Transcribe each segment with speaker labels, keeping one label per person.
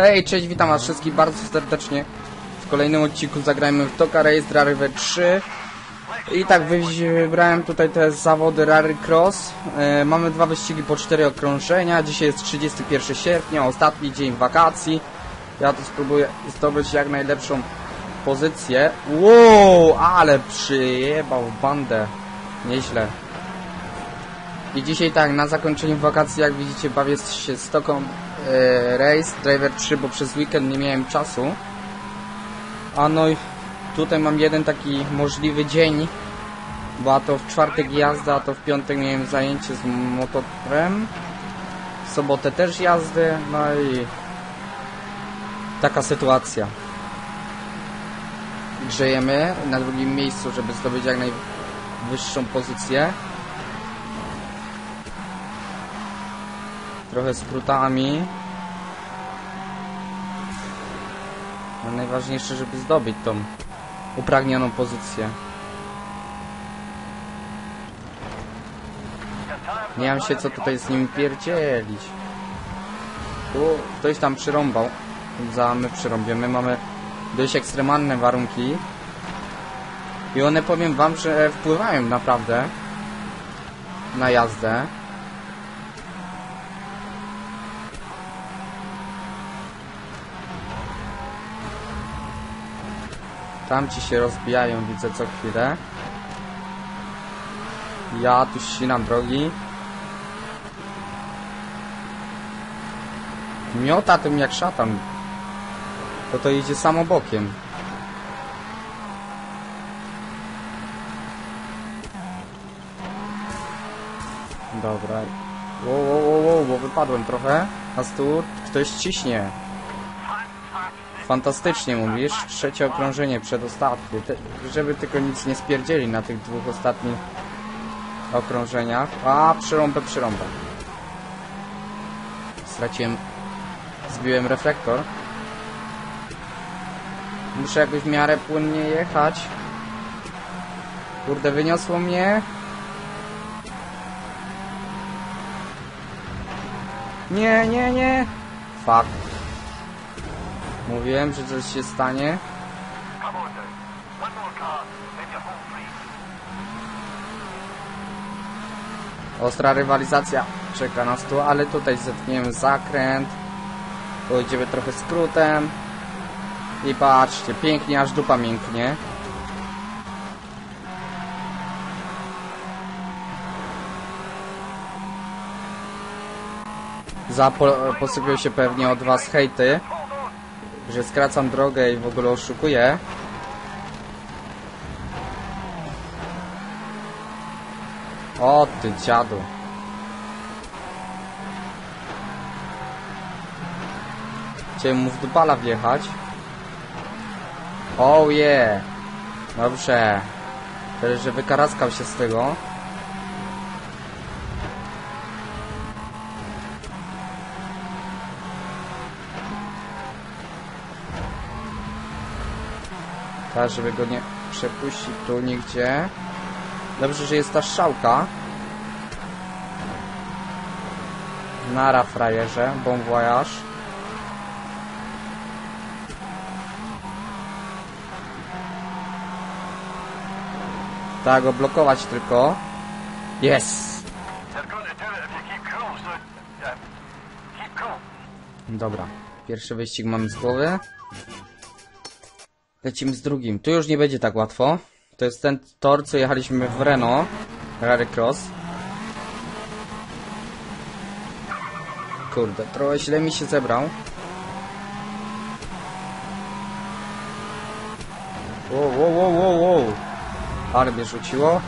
Speaker 1: Hej, cześć, witam was wszystkich bardzo serdecznie. W kolejnym odcinku zagrajmy w Toka Race Rary 3 I tak wybrałem tutaj te zawody Rary Cross. E, mamy dwa wyścigi po cztery okrążenia. Dzisiaj jest 31 sierpnia, ostatni dzień wakacji. Ja tu spróbuję zdobyć jak najlepszą pozycję. Wow, ale przyjebał bandę. Nieźle. I dzisiaj tak, na zakończeniu wakacji, jak widzicie, bawię się z Toką Race Driver 3, bo przez weekend nie miałem czasu. A no i tutaj mam jeden taki możliwy dzień, bo a to w czwartek jazda, a to w piątek miałem zajęcie z motorem. W sobotę też jazdy, no i taka sytuacja. Grzejemy na drugim miejscu, żeby zdobyć jak najwyższą pozycję. Trochę skrótami. No najważniejsze, żeby zdobyć tą upragnioną pozycję. Nie mam się co tutaj z nim pierdzielić. Tu ktoś tam przyrąbał. Za my przyrąbiemy. Mamy dość ekstremalne warunki. I one powiem wam, że wpływają naprawdę na jazdę. Tam ci się rozbijają, widzę co chwilę. Ja tu ścinam drogi. Miota tym jak szatan. To to idzie samo bokiem. Dobra. Wow, wow, wow, wow, bo wypadłem trochę. A tu ktoś ciśnie. Fantastycznie mówisz. Trzecie okrążenie, przedostatnie. Te, żeby tylko nic nie spierdzieli na tych dwóch ostatnich okrążeniach. A, przyrąbę, przyrąbę. Straciłem... Zbiłem reflektor. Muszę jakoś w miarę płynnie jechać. Kurde, wyniosło mnie. Nie, nie, nie. Fuck. Mówiłem, że coś się stanie. Ostra rywalizacja czeka nas tu, ale tutaj zetniemy zakręt. Pojedziemy trochę skrótem. I patrzcie, pięknie, aż dupa mięknie. Za po, posypią się pewnie od was hejty że skracam drogę i w ogóle oszukuję. O ty dziadu. Chciałem mu w dupala wjechać. Oh yeah. Dobrze. Tyle, że wykaraskał się z tego. Tak, żeby go nie przepuścić tu nigdzie. Dobrze, że jest ta strzałka. Nara frajerze, bon voyage. Tak, go blokować tylko. Yes! Dobra, pierwszy wyścig mamy z głowy. Lecimy z drugim. Tu już nie będzie tak łatwo. To jest ten tor, co jechaliśmy w Renault. Rary Cross. Kurde, trochę źle mi się zebrał. Wow, wow, wow, wow, wow. Ale rzuciło.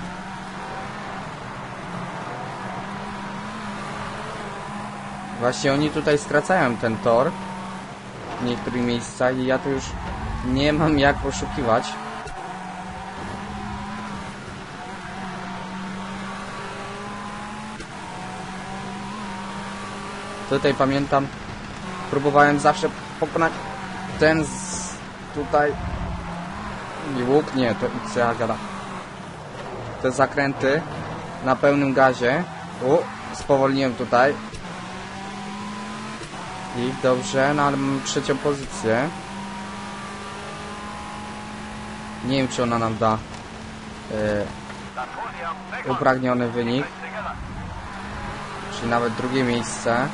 Speaker 1: Właśnie oni tutaj skracają ten tor w niektórych miejscach i ja tu już nie mam jak poszukiwać. Tutaj pamiętam, próbowałem zawsze pokonać ten z tutaj i łuk, nie, to co ja gada. Te zakręty na pełnym gazie. U, spowolniłem tutaj. I dobrze, mamy trzecią pozycję. Nie wiem, czy ona nam da e, upragniony wynik. Czyli nawet drugie miejsce.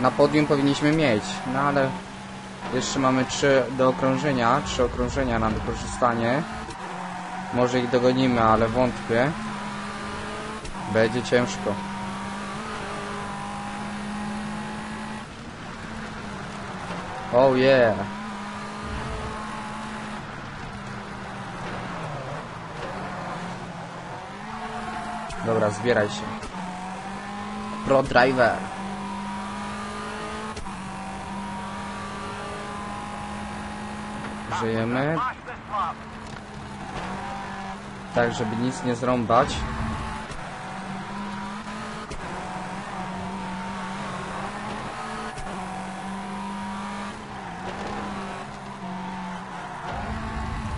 Speaker 1: Na podium powinniśmy mieć, no ale jeszcze mamy trzy do okrążenia, trzy okrążenia na wykorzystanie. Może ich dogonimy, ale wątpię. Będzie ciężko. Oh yeah. Dobra, zbieraj się. Pro driver. Żyjemy. Tak, żeby nic nie zrąbać.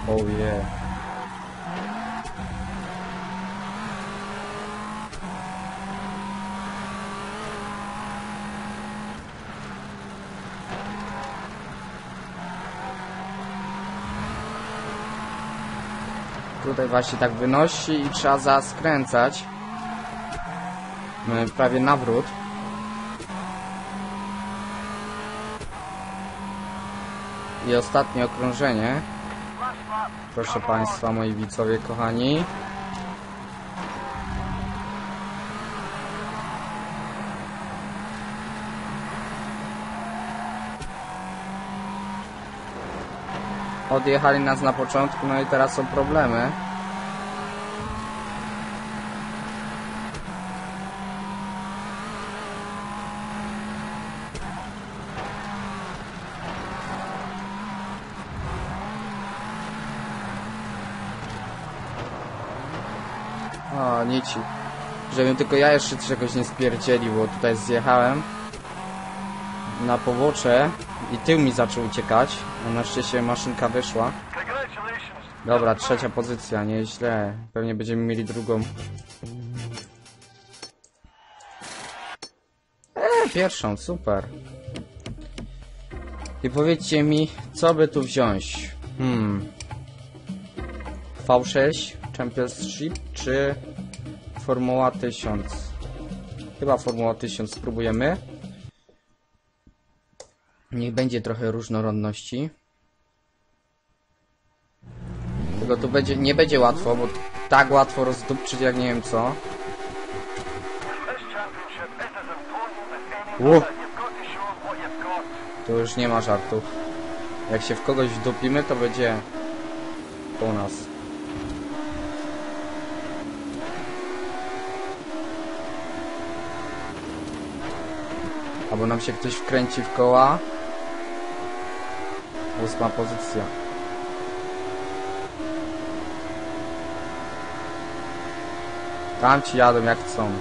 Speaker 1: Oh yeah. Właśnie tak wynosi i trzeba zaskręcać. Mamy prawie nawrót. I ostatnie okrążenie. Proszę Państwa, moi widzowie kochani. Odjechali nas na początku, no i teraz są problemy. O, nici. Żebym tylko ja jeszcze czegoś nie spierdzielił, bo tutaj zjechałem na pobocze i tył mi zaczął uciekać. No na szczęście maszynka wyszła. Dobra, trzecia pozycja, nieźle. Pewnie będziemy mieli drugą. Eee, pierwszą, super. I powiedzcie mi, co by tu wziąć? Hmm. V6 Championship czy Formuła 1000? Chyba Formuła 1000 spróbujemy. Niech będzie trochę różnorodności. Tylko tu będzie, nie będzie łatwo, bo tak łatwo rozdupczyć jak nie wiem co. Ło. Tu już nie ma żartów. Jak się w kogoś wdupimy, to będzie po nas. Albo nam się ktoś wkręci w koła. Ósma pozycja. Tam ci jadą jak chcą.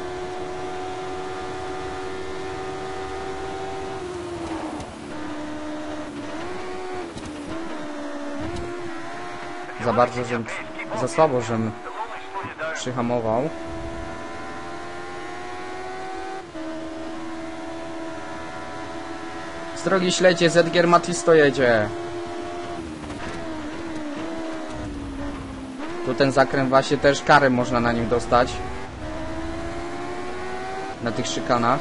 Speaker 1: Za bardzo, żem... Za słabo, żem przyhamował. Z drogi śledzie, Zedgier Matisto jedzie. Tu ten zakręt właśnie też karę można na nim dostać. Na tych szykanach.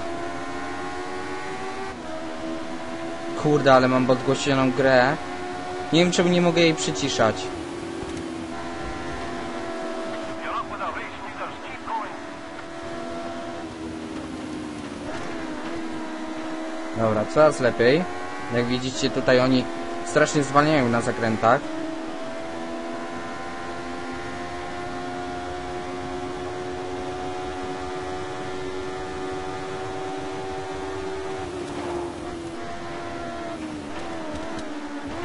Speaker 1: Kurde, ale mam podgłośnioną grę. Nie wiem, czemu nie mogę jej przyciszać. Dobra, coraz lepiej. Jak widzicie, tutaj oni strasznie zwalniają na zakrętach.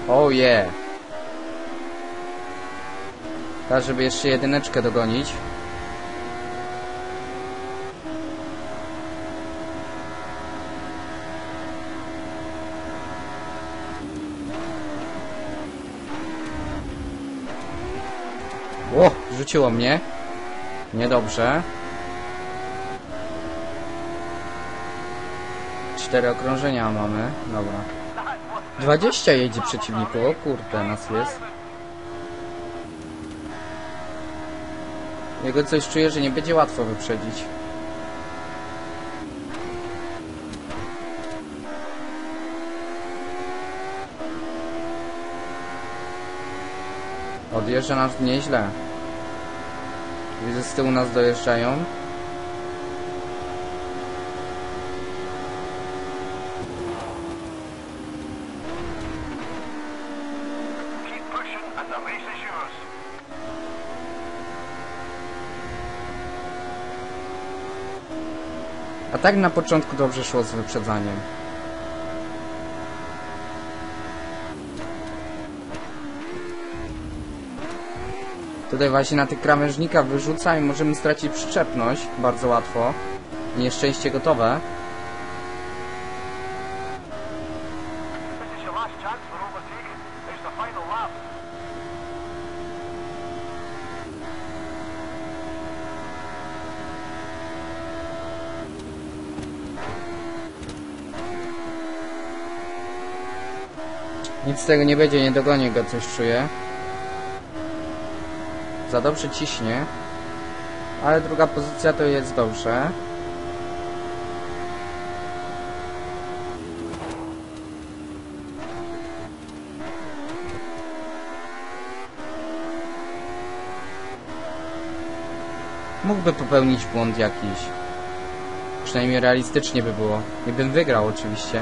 Speaker 1: Oh yeah. Tak, żeby jeszcze jedyneczkę dogonić. O, rzuciło mnie. Niedobrze. Cztery okrążenia mamy, dobra. 20 jedzie przeciwniku, o kurde, nas jest. Jego coś czuję, że nie będzie łatwo wyprzedzić. Odjeżdża nas nieźle. Widzę z tyłu nas dojeżdżają. A tak na początku dobrze szło z wyprzedzaniem. Tutaj właśnie na tych krawężnikach wyrzuca i możemy stracić przyczepność bardzo łatwo. Nieszczęście gotowe. Nic z tego nie będzie, nie dogonię go, coś czuję. Za dobrze ciśnie. Ale druga pozycja to jest dobrze. Mógłby popełnić błąd jakiś. Przynajmniej realistycznie by było. I bym wygrał oczywiście.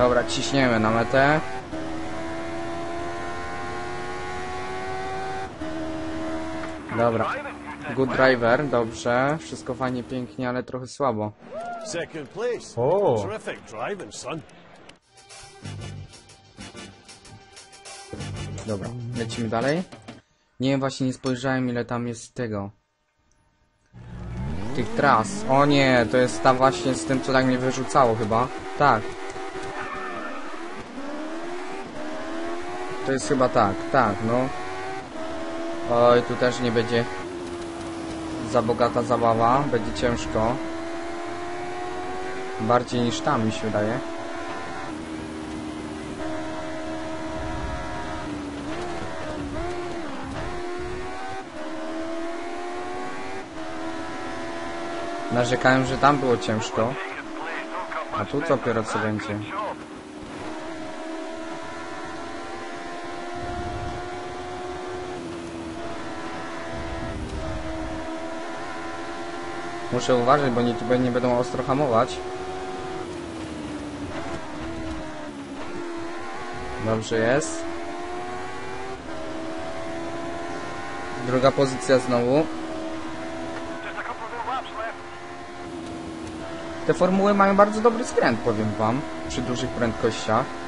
Speaker 1: Dobra, ciśniemy na metę. Dobra. Good driver, dobrze. Wszystko fajnie, pięknie, ale trochę słabo.
Speaker 2: Second place.
Speaker 3: Oh.
Speaker 2: Terrific driving, son.
Speaker 1: Dobra, lecimy dalej. Nie wiem, właśnie nie spojrzałem ile tam jest tego. Tych tras. O nie, to jest ta właśnie z tym, co tak mnie wyrzucało chyba. Tak. To jest chyba tak, tak, no. Oj, tu też nie będzie za bogata zabawa, będzie ciężko. Bardziej niż tam mi się wydaje. Narzekałem, że tam było ciężko. A tu dopiero co będzie. Muszę uważać, bo nie, nie będą ostro hamować. Dobrze jest. Druga pozycja znowu. Te formuły mają bardzo dobry skręt, powiem wam, przy dużych prędkościach.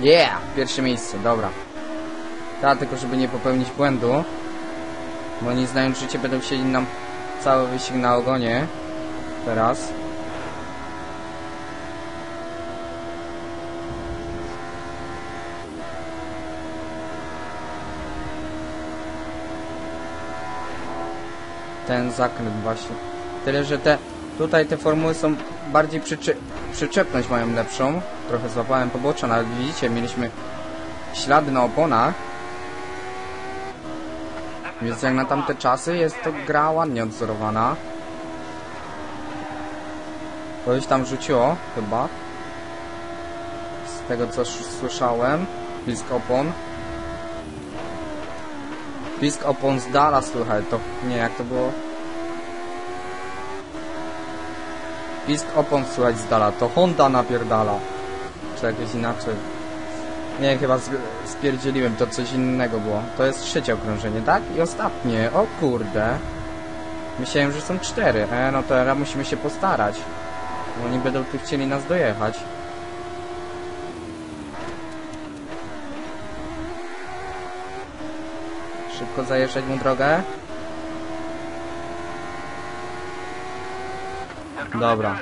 Speaker 1: Yeah! Pierwsze miejsce, dobra. Ta, tylko żeby nie popełnić błędu. Bo nie znając życie będą chcieli nam cały wyścig na ogonie. Teraz. ten zakręt właśnie. Tyle, że te tutaj te formuły są bardziej przyczy, przyczepność mają lepszą. Trochę złapałem pobocza, ale widzicie, mieliśmy ślady na oponach. Więc jak na tamte czasy jest to gra ładnie odzorowana. Kogoś tam rzuciło, chyba. Z tego co sz- słyszałem. Blisko opon. Pisk opon z dala słychać, to nie jak to było. Pisk opon słychać z dala, to Honda napierdala. Czy jakoś inaczej. Nie, chyba spierdzieliłem, to coś innego było. To jest trzecie okrążenie, tak? I ostatnie, o kurde. Myślałem, że są cztery. E, no teraz musimy się postarać. Bo oni będą tu chcieli nas dojechać. Szybko zajeżdżać mu drogę. Dobra.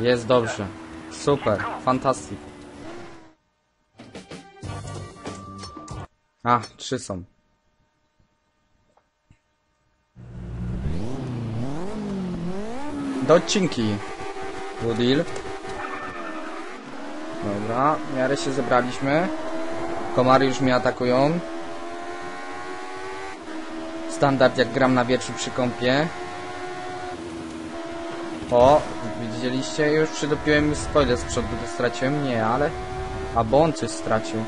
Speaker 1: Jest dobrze. Super, fantastic. A, trzy są. Do odcinki. Good deal. Dobra, w miarę się zebraliśmy. Komary już mnie atakują. Standard jak gram na wietrzu przy kąpie. O, widzieliście? Już przydopiłem spoiler z przodu, to straciłem? Nie, ale... A bo on coś stracił.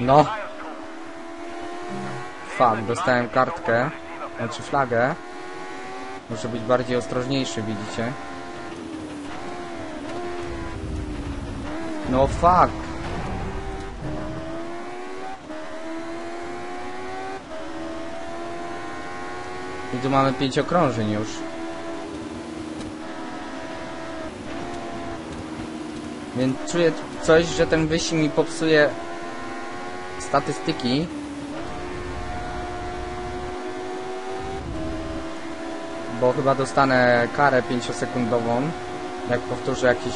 Speaker 1: No. Fuck, dostałem kartkę. Znaczy flagę. Muszę być bardziej ostrożniejszy, widzicie? No fuck. Tu mamy pięć okrążeń już. Więc czuję coś, że ten wyścig mi popsuje statystyki. Bo chyba dostanę karę 5-sekundową, jak powtórzę jakiś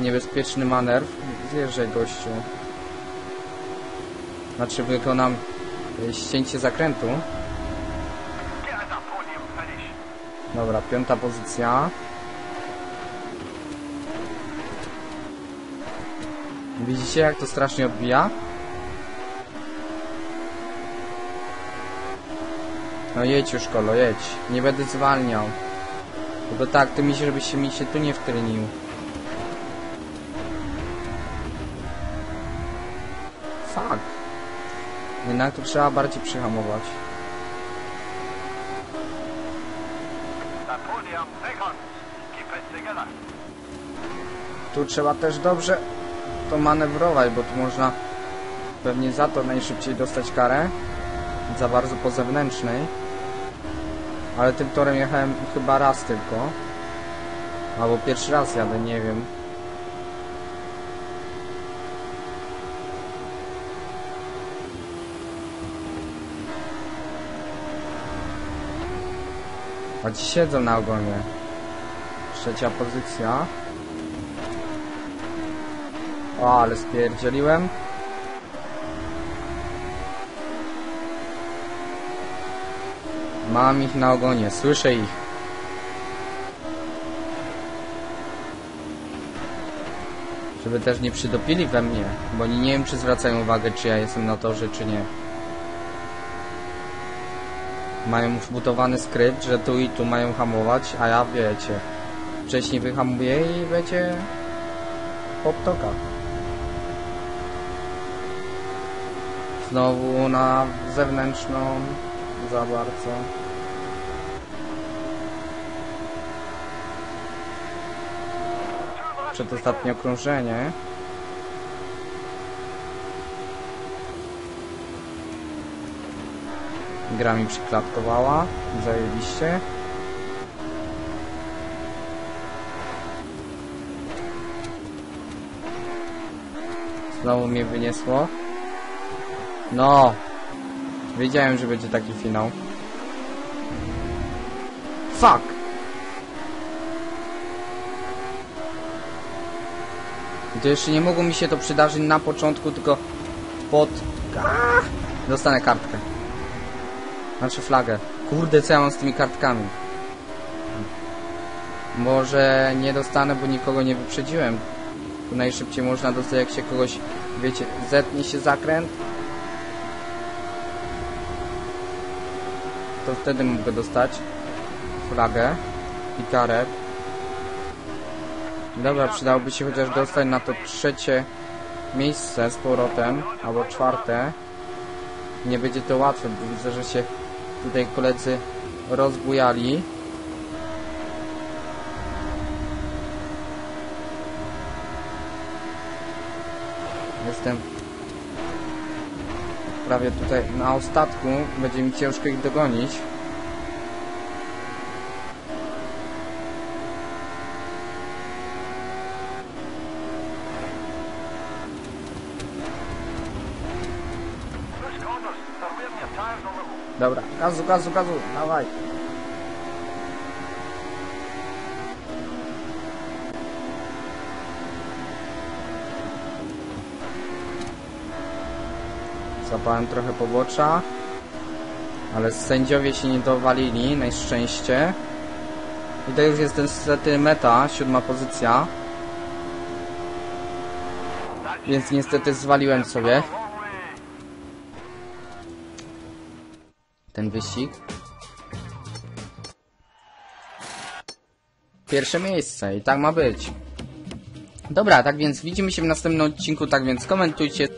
Speaker 1: niebezpieczny manewr. Zjeżdżaj gościu. Znaczy wykonam ścięcie zakrętu.
Speaker 4: Get us a podium finish.
Speaker 1: Dobra, piąta pozycja. Widzicie jak to strasznie odbija? No jedź już kolo, jedź. Nie będę zwalniał. Tylko tak, ty mi się, żebyś się mi się tu nie wtrynił. Fuck. Jednak tu trzeba bardziej przyhamować. Tu trzeba też dobrze to manewrować, bo tu można pewnie za to najszybciej dostać karę. Za bardzo po zewnętrznej. Ale tym torem jechałem chyba raz tylko. Albo pierwszy raz jadę, nie wiem. Ci siedzą na ogonie. Trzecia pozycja. O, ale spierdzieliłem. Mam ich na ogonie, słyszę ich. Żeby też nie przydopili we mnie, bo nie wiem czy zwracają uwagę czy ja jestem na torze czy nie. Mają wbudowany skrypt, że tu i tu mają hamować, a ja wiecie. Wcześniej wyhamuję i będzie po ptokach. Znowu na zewnętrzną za bardzo. Przedostatnie okrążenie. Gra mi przyklatkowała. Zajebiście. Znowu mnie wyniesło. No. Wiedziałem, że będzie taki finał. Fuck! To jeszcze nie mogło mi się to przydarzyć na początku, tylko pod... Aaa! Dostanę kartkę. Znaczy flagę. Kurde, co ja mam z tymi kartkami? Może nie dostanę, bo nikogo nie wyprzedziłem. Tu najszybciej można dostać, jak się kogoś, wiecie, zetnie się zakręt. To wtedy mogę dostać flagę i karę. Dobra, przydałoby się chociaż dostać na to trzecie miejsce z powrotem, albo czwarte. Nie będzie to łatwe, bo widzę, że się tutaj koledzy rozbujali. Jestem prawie tutaj na ostatku. Będzie mi ciężko ich dogonić. Dobra, gazu, gazu, gazu, dawaj. Zapałem trochę pobocza. Ale sędziowie się nie dowalili, na szczęście. I to już jest niestety meta, siódma pozycja. Więc niestety zwaliłem sobie ten wyścig. Pierwsze miejsce i tak ma być. Dobra, tak więc widzimy się w następnym odcinku, tak więc komentujcie,